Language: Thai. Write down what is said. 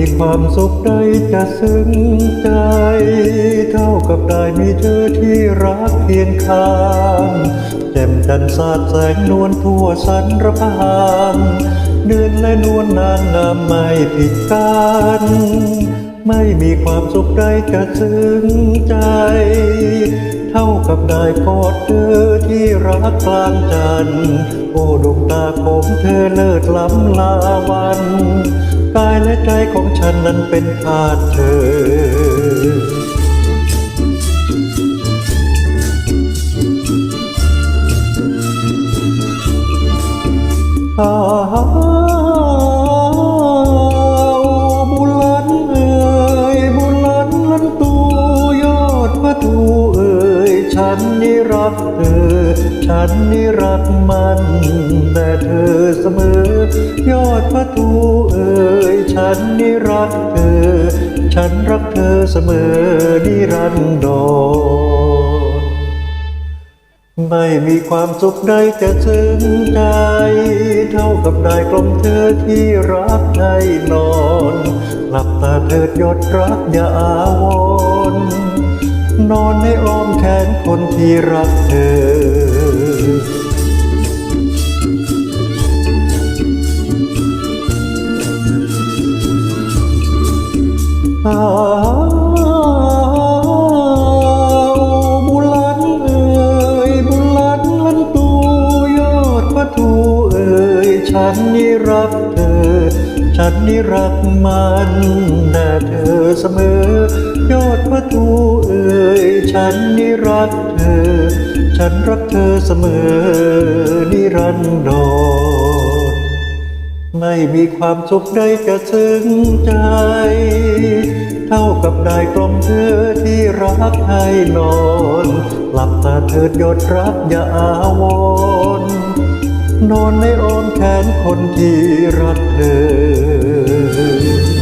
ีความสุขใดจะซึ้งใจ เท่ากับได้มีเธอที่รักเพียงข้างแจ่มจันทร์สาดแสงนวลทั่วสันรพางเดือนและนวลนางงามไม่ผิดกันไม่มีความสุขใดจะซึ้งใจ เท่ากับได้กอดเธอที่รักกลางจันโอ้ดวงตาผมเธอเลิศล้ำลาวัน กายและใจของฉันนั้นเป็นทาสเธออาบุลันเอ่ยบุลันลันตูยอดพระทูเอ่ยฉันนี่รักเธอ ฉันนี่รักมันแต่เธอเสมอ ยอดพระทูเอ่ยฉันนี่รักเธอ ฉันรักเธอเสมอนิรันดรไม่มีความสุขใดจะซึ้งใจ เท่ากับได้กลมเธอที่รักให้นอนหลับตาเถิดยอดรักอย่าอาวรนอนในอ้อมแขนคนที่รักเธอ บุลันเอ่ยบุลันลันตูยอดพระทูเอ่ยฉันนี่รักเธอ ฉันนี่รักมันแต่เธอเสมอยอดพระทูเอ่ยฉันนี่รักเธอ ฉันรักเธอเสมอนิรันดรไม่มีความสุขใดจะซึ้งใจ กับได้กลมเธอที่รักให้นอนหลับตาเถิดยอดรักอย่าอาวรนอนในอ้อมแขนคนที่รักเธอ